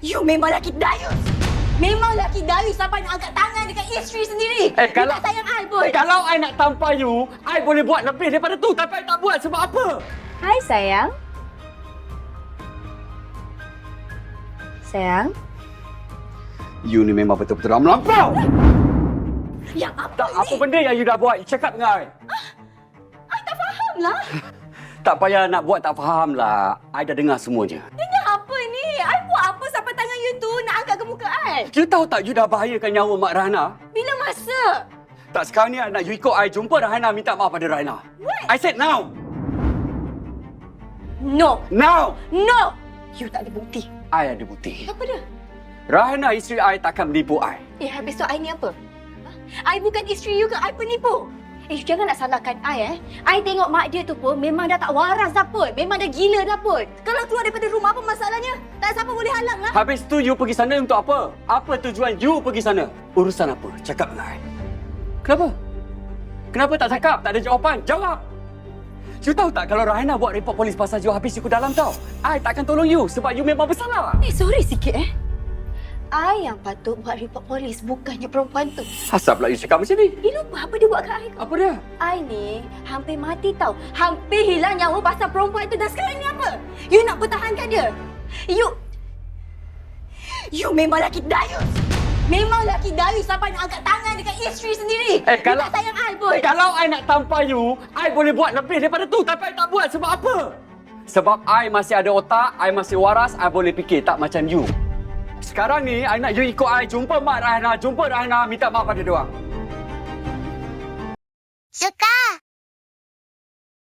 You memang laki dayus. Memang laki dayus sampai nak angkat tangan dekat isteri sendiri. Eh, kalau- You tak sayang I pun. Eh, kalau I nak tampar you, I boleh buat lebih daripada tu. Tapi I tak buat sebab apa? Hai sayang. Sayang. You ni memang betul-betul dah melampau. Yang apa Tak, ni? apa benda yang you dah buat? You cakap dengan I. I tak faham lah. Tak payah nak buat tak faham lah. I dah dengar semuanya. Dengar I? You tahu tak you dah bahayakan nyawa Mak Rahana? Bila masa? Tak sekarang ni I nak you ikut I jumpa Rahana minta maaf pada Rahana. What? I said now. No. Now. No. You tak ada bukti. I ada bukti. Apa dia? Rahana isteri I takkan menipu I. Eh, habis tu I ni apa? Ha? I bukan isteri you ke? I penipu. Eh, jangan nak salahkan I eh. I tengok mak dia tu pun memang dah tak waras dah pun. Memang dah gila dah pun. Kalau keluar daripada rumah apa masalahnya? Tak siapa boleh halang lah. Habis tu you pergi sana untuk apa? Apa tujuan you pergi sana? Urusan apa? Cakap dengan I. Kenapa? Kenapa tak cakap? Tak ada jawapan. Jawab! You tahu tak kalau Rahana buat report polis pasal you habis you ke dalam tau. I takkan tolong you sebab you memang bersalah. Eh, sorry sikit eh. I yang patut buat report polis, bukannya perempuan tu. Asap pula you cakap macam ni. Eh, lupa apa dia buat kat I? Apa dia? I ni hampir mati tau. Hampir hilang nyawa pasal perempuan tu. Dan sekarang ni apa? You nak pertahankan dia? You... You memang laki dayus. Memang laki dayus sampai nak angkat tangan dekat isteri sendiri. Eh, kalau- You tak sayang I pun. Eh, kalau I nak tampar you, I boleh buat lebih daripada tu. Tapi I tak buat sebab apa? Sebab I masih ada otak, I masih waras, I boleh fikir tak macam you. Sekarang ni, I nak you ikut I jumpa Mak Rahana, jumpa Rahana, minta maaf pada dia orang. Suka